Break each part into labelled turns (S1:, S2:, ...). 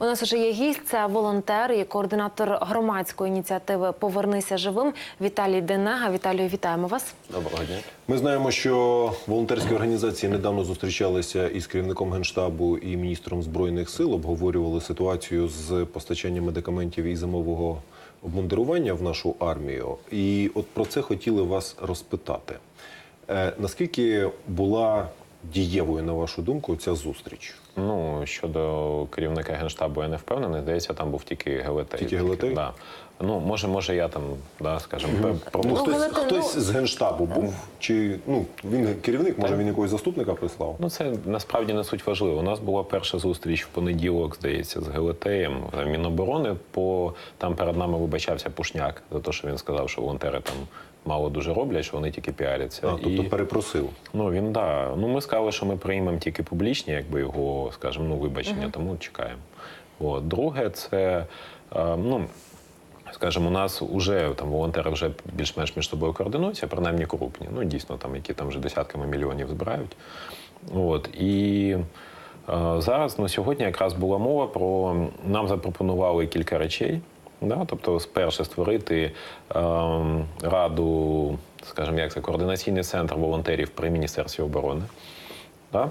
S1: У нас вже є гість, це волонтер і координатор громадської ініціативи Повернися живим Віталій Денега. Віталію, вітаємо вас.
S2: Доброго дня.
S3: Ми знаємо, що волонтерські організації недавно зустрічалися із керівником генштабу і міністром збройних сил, обговорювали ситуацію з постачанням медикаментів і зимового обмундирування в нашу армію. І от про це хотіли вас розпитати. Е, наскільки була дієвою, на вашу думку, ця зустріч?
S2: Ну щодо керівника генштабу, я не впевнений. Здається, там був тільки ГЛТ.
S3: Тільки ГЛТ?
S2: Да. Ну може, може, я там, да, скажімо, пе-
S3: Ну, хтось,
S1: Галатин,
S3: хтось
S1: ну-
S3: з генштабу був чи ну він керівник, може він якогось заступника прислав?
S2: Ну, це насправді не суть важливо. У нас була перша зустріч в понеділок, здається, з ГЛТєм е, Міноборони. По там перед нами вибачався Пушняк за те, що він сказав, що волонтери там мало дуже роблять, що вони тільки піаряться.
S3: А, тобто
S2: І-
S3: перепросив.
S2: Ну він да. Ну ми сказали, що ми приймемо тільки публічні, якби його, скажімо, ну вибачення, тому чекаємо. От. Друге, це е, ну. Скажімо, у нас вже там волонтери вже більш-менш між собою координуються, принаймні крупні. Ну дійсно, там які там вже десятками мільйонів збирають. От і е, зараз ну, сьогодні якраз була мова про нам запропонували кілька речей. Да? Тобто, спершу створити е, раду, скажімо, як це координаційний центр волонтерів при міністерстві оборони. Да?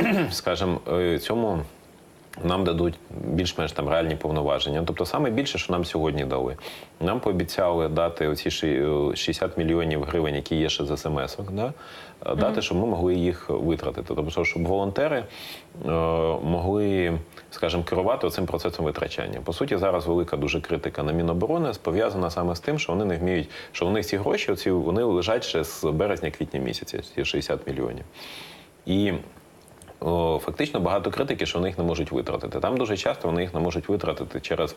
S2: Е, скажімо, е, цьому нам дадуть більш-менш там реальні повноваження. Тобто, саме більше, що нам сьогодні дали, нам пообіцяли дати оці ши- 60 мільйонів гривень, які є ще з смс да? Е, дати, щоб ми могли їх витратити. Тобто, щоб волонтери е, могли, скажімо, керувати цим процесом витрачання. По суті, зараз велика дуже критика на Міноборони пов'язана саме з тим, що вони не вміють, що вони ці гроші, оці, вони лежать ще з березня-квітня місяця, ці 60 мільйонів. І фактично багато критики, що вони їх не можуть витратити. Там дуже часто вони їх не можуть витратити через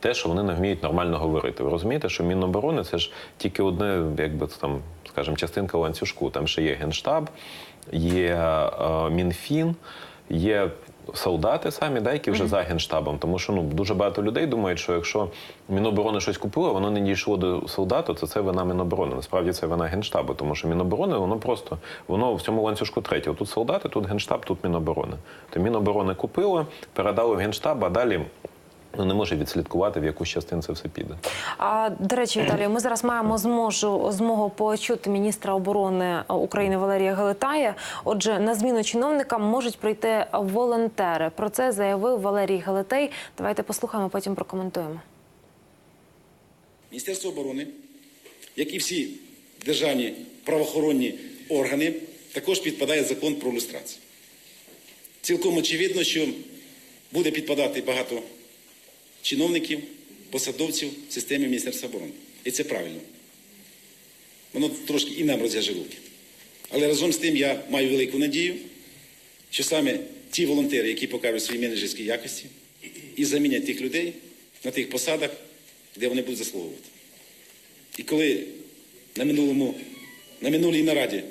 S2: те, що вони не вміють нормально говорити. Ви розумієте, що Міноборони це ж тільки одне, якби там, скажімо, частинка ланцюжку. Там ще є Генштаб, є е, Мінфін, є. Солдати самі, да, які вже за генштабом, тому що ну дуже багато людей думають, що якщо Міноборони щось купило, воно не дійшло до солдату, то це вина Міноборони. Насправді це вина генштабу, тому що Міноборони воно просто воно в цьому ланцюжку третє. Тут солдати, тут генштаб, тут Міноборони. То Міноборони купило, передали в генштаб, а далі ну, не може відслідкувати, в яку з частин це все піде.
S1: А до речі, Віталію, ми зараз маємо зможу змогу почути міністра оборони України Валерія Галитая. Отже, на зміну чиновникам можуть прийти волонтери. Про це заявив Валерій Галитей. Давайте послухаємо, потім прокоментуємо.
S4: Міністерство оборони, як і всі державні правоохоронні органи, також підпадає закон про люстрацію. Цілком очевидно, що буде підпадати багато чиновників, посадовців в системі Міністерства оборони. І це правильно. Воно трошки і нам розв'яже. Але разом з тим я маю велику надію, що саме ті волонтери, які покажуть свої менеджерські якості, і замінять тих людей на тих посадах, де вони будуть заслуговувати. І коли на минулому, на минулій нараді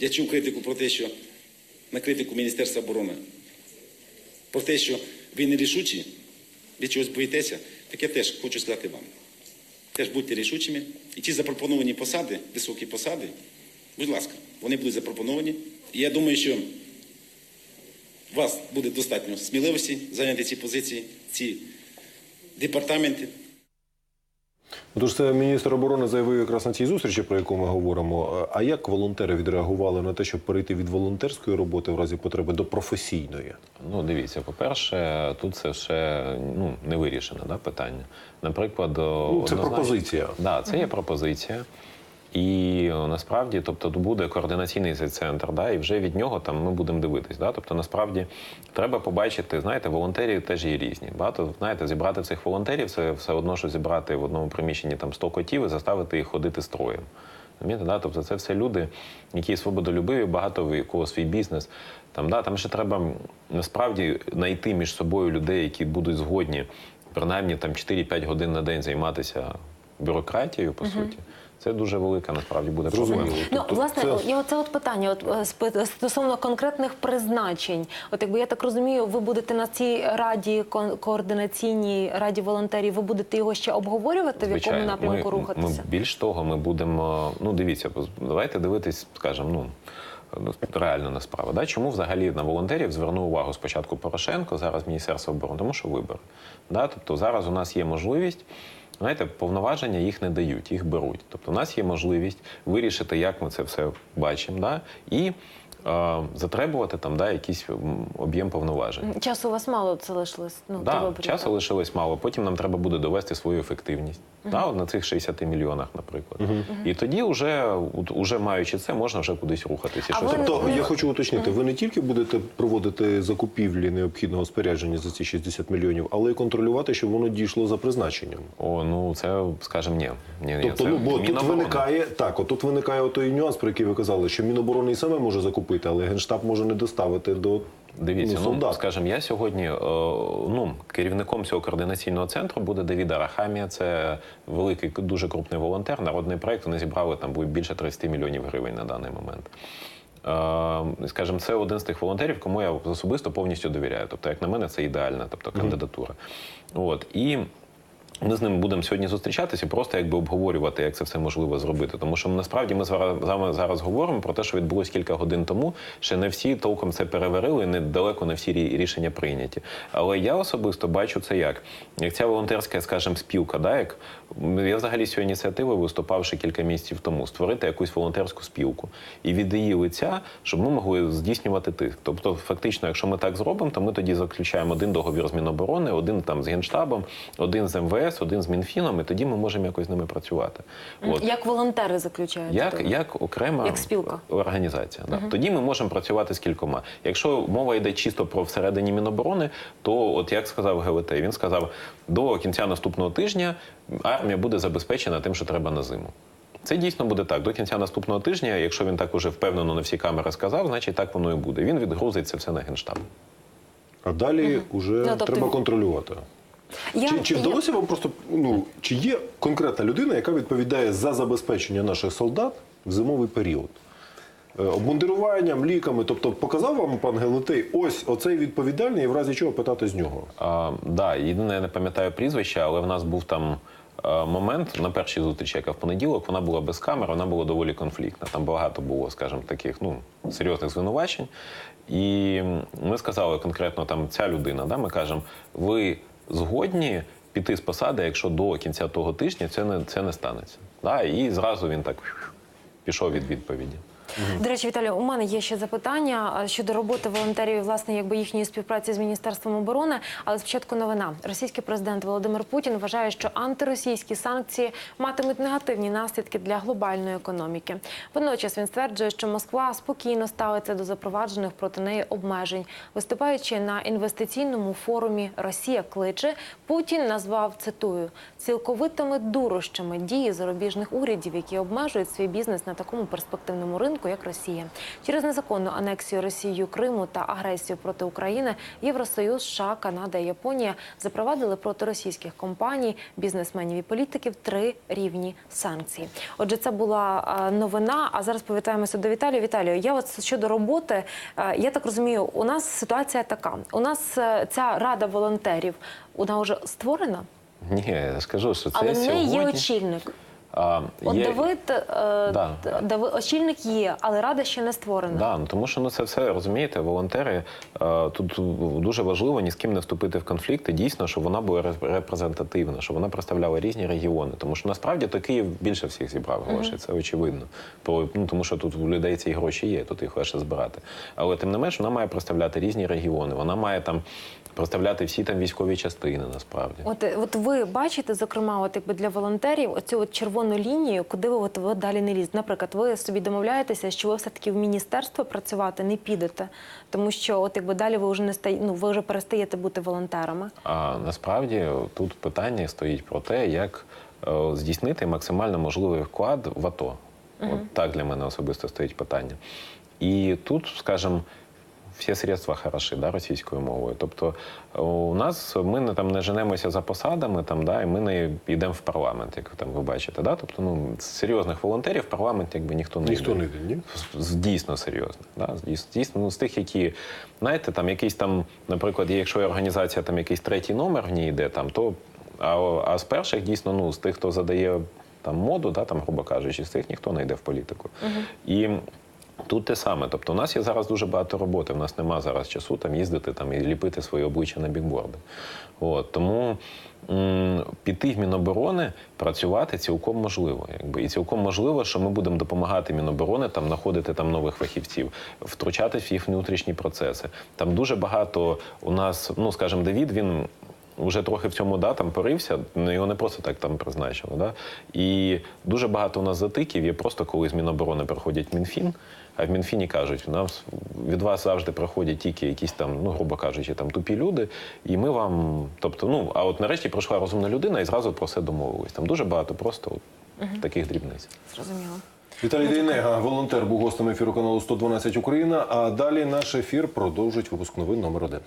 S4: я чув критику про те, що на критику Міністерства оборони, про те, що ви нерішучі, ви чогось боїтеся, так я теж хочу сказати вам. Теж будьте рішучими. І ті запропоновані посади, високі посади, будь ласка, вони будуть запропоновані. І я думаю, що у вас буде достатньо сміливості зайняти ці позиції, ці департаменти.
S3: Тож це міністр оборони заявив якраз на цій зустрічі, про яку ми говоримо. А як волонтери відреагували на те, щоб перейти від волонтерської роботи в разі потреби до професійної?
S2: Ну, дивіться, по-перше, тут це ще ну, не вирішене да, питання. Наприклад,
S3: Ну, це
S2: однозначно-
S3: пропозиція.
S2: Да, це є пропозиція. І насправді, тобто, буде координаційний цей центр, да, і вже від нього там ми будемо дивитись. Да? Тобто, насправді треба побачити, знаєте, волонтерів теж є різні. Багато знаєте, зібрати цих волонтерів це все одно, що зібрати в одному приміщенні там 100 котів і заставити їх ходити строєм. Да? Тобто це все люди, які свободолюбиві, багато в якого свій бізнес. Там, да, там ще треба насправді знайти між собою людей, які будуть згодні принаймні там 4-5 годин на день займатися бюрократією, по суті. Це дуже велика насправді буде проблема.
S1: Ну, власне,
S3: це-
S1: я оце от питання, от е, стосовно конкретних призначень. От якби я так розумію, ви будете на цій раді координаційній раді волонтерів, ви будете його ще обговорювати, в якому напрямку
S2: ми,
S1: рухатися?
S2: Ми, більш того, ми будемо. Ну, дивіться, давайте дивитись, скажімо, ну. ну, реально не справа. Да? Чому взагалі на волонтерів звернув увагу спочатку Порошенко, зараз Міністерство оборони? Тому що вибори. Да? Тобто зараз у нас є можливість. Знаєте, повноваження їх не дають, їх беруть. Тобто, у нас є можливість вирішити, як ми це все бачимо, да? і е, затребувати там да, якийсь об'єм повноважень.
S1: Часу у вас мало це лишилось. Ну,
S2: Да, часу лишилось мало. Потім нам треба буде довести свою ефективність. Да, от на цих 60 мільйонах, наприклад. І тоді, вже, уже маючи це, можна вже кудись рухатися. Щось
S1: ви.
S3: Тобто, я хочу уточнити, ви не тільки будете проводити закупівлі необхідного спорядження за ці 60 мільйонів, але й контролювати, щоб воно дійшло за призначенням.
S2: О, ну це, скажімо, ні. ні, ні
S3: Тобто,
S2: це
S3: ну бо тут виникає так, от тут виникає той нюанс, про який ви казали, що Міноборони і саме може закупити, але генштаб може не доставити до
S2: Дивіться,
S3: ну,
S2: ну, скажімо, я сьогодні е, ну, керівником цього координаційного центру буде Давіда Рахамія. Це великий, дуже крупний волонтер. Народний проект. Вони зібрали там більше 30 мільйонів гривень на даний момент. Скажем, скажімо, це один з тих волонтерів, кому я особисто повністю довіряю. Тобто, як на мене, це ідеальна тобто, кандидатура. От і. Ми з ним будемо сьогодні зустрічатися, просто якби обговорювати, як це все можливо зробити. Тому що насправді ми з вами зараз говоримо про те, що відбулось кілька годин тому. Ще не всі толком це переварили, не далеко не всі рішення прийняті. Але я особисто бачу це як. Як ця волонтерська, скажімо, спілка, да, як я взагалі з цією ініціативою виступав ще кілька місяців тому, створити якусь волонтерську спілку і від її лиця, щоб ми могли здійснювати тиск. Тобто, фактично, якщо ми так зробимо, то ми тоді заключаємо один договір з Міноборони, один там з Генштабом, один з МВС, один з Мінфіном, і тоді ми можемо якось з ними працювати. От.
S1: Як волонтери заключають?
S2: Як, як окрема
S1: Як спілка.
S2: організація. Да. Тоді ми можемо працювати з кількома. Якщо мова йде чисто про всередині Міноборони, то от як сказав ГВТ, він сказав, до кінця наступного тижня армія буде забезпечена тим, що треба на зиму. Це дійсно буде так. До кінця наступного тижня, якщо він так уже впевнено на всі камери сказав, значить так воно і буде. Він відгрузить це все на генштаб.
S3: а далі вже
S1: тобто
S3: треба контролювати.
S1: Я,
S3: Чи, чи
S1: я-
S3: вдалося вам просто ну чи є конкретна людина, яка відповідає за забезпечення наших солдат в зимовий період? Е, Обмундируванням, ліками, тобто показав вам пан Гелетей, ось оцей відповідальний, і в разі чого питати з нього.
S2: А, да, єдине, я не пам'ятаю прізвище, але в нас був там е, момент на першій зустрічі, яка в понеділок, вона була без камер, вона була доволі конфліктна. Там багато було, скажімо, таких ну, серйозних звинувачень. І ми сказали конкретно там ця людина, да, ми кажемо, ви згодні піти з посади, якщо до кінця того тижня це не, це не станеться. Да, і зразу він так пішов від відповіді.
S1: До речі, Віталій, у мене є ще запитання щодо роботи волонтерів, і, власне, якби їхньої співпраці з міністерством оборони. Але спочатку новина. Російський президент Володимир Путін вважає, що антиросійські санкції матимуть негативні наслідки для глобальної економіки. Водночас він стверджує, що Москва спокійно ставиться до запроваджених проти неї обмежень. Виступаючи на інвестиційному форумі Росія кличе, Путін назвав цитую цілковитими дурощами дії зарубіжних урядів, які обмежують свій бізнес на такому перспективному ринку, як Росія. Через незаконну анексію Росією Криму та агресію проти України Євросоюз, США, Канада і Японія запровадили проти російських компаній, бізнесменів і політиків три рівні санкцій. Отже, це була новина. А зараз повітаємося до Віталія. Віталію, я от щодо роботи, е, я так розумію, у нас ситуація така. У нас е, ця рада волонтерів вона вже створена,
S2: Ні, я скажу, що це
S1: але неї є очільник. От
S2: є-
S1: Давид, е,
S2: Да,
S1: Дави- очільник є, але рада ще не створена.
S2: Да, ну тому що ну це все розумієте, волонтери е, тут дуже важливо ні з ким не вступити в конфлікти. Дійсно, щоб вона була репрезентативна, щоб вона представляла різні регіони. Тому що насправді то Київ більше всіх зібрав грошей, це очевидно. Ну тому, що тут у людей ці гроші є, тут їх легше збирати. Але тим не менш, вона має представляти різні регіони. Вона має там представляти всі там військові частини. Насправді.
S1: От, е, от ви бачите, зокрема, от якби для волонтерів оцю от червону лінію, куди ви от ви далі не лізете. Наприклад, ви собі домовляєтеся, що ви все таки в міністерство працювати не підете, тому що от якби далі ви вже не стає, ну ви вже перестаєте бути волонтерами.
S2: А насправді тут питання стоїть про те, як е, здійснити максимально можливий вклад в АТО. От так для мене особисто стоїть питання. І тут, скажімо, всі средства хороші, да, російською мовою. Тобто е, у нас ми не там не женемося за посадами, там, да, і ми не йдемо в парламент, як там ви бачите. Да? Тобто, ну, з серйозних волонтерів в парламент якби ніхто не
S3: Ніхто
S2: йде
S3: не йде, ні?
S2: дійсно серйозних. Да? Дійсно, ну, з тих, які, знаєте, там якийсь там, наприклад, якщо є організація, там якийсь третій номер в ній йде, там, то а, а з перших дійсно, ну, з тих, хто задає там моду, да, там, грубо кажучи, з тих ніхто не йде в політику. І Тут те саме. Тобто, у нас є зараз дуже багато роботи. У нас нема зараз часу там їздити там і ліпити своє обличчя на бікборди. От тому м, піти в Міноборони працювати цілком можливо. Якби і цілком можливо, що ми будемо допомагати Міноборони там знаходити там нових фахівців, втручатись в їх внутрішні процеси. Там дуже багато у нас, ну скажімо, Давід він. Вже трохи в цьому да, там порився, ну, його не просто так там призначили. Да? І дуже багато у нас затиків є просто коли з Міноборони приходять Мінфін, а в Мінфіні кажуть, у нас від вас завжди приходять тільки якісь там, ну грубо кажучи, там тупі люди, і ми вам. Тобто, ну а от нарешті прийшла розумна людина і зразу про все домовились. Там дуже багато просто от, таких дрібниць.
S1: Зрозуміло.
S3: Віталій Дейнега, волонтер, був гостем ефіру каналу 112 Україна. А далі наш ефір продовжить випуск новин номер один.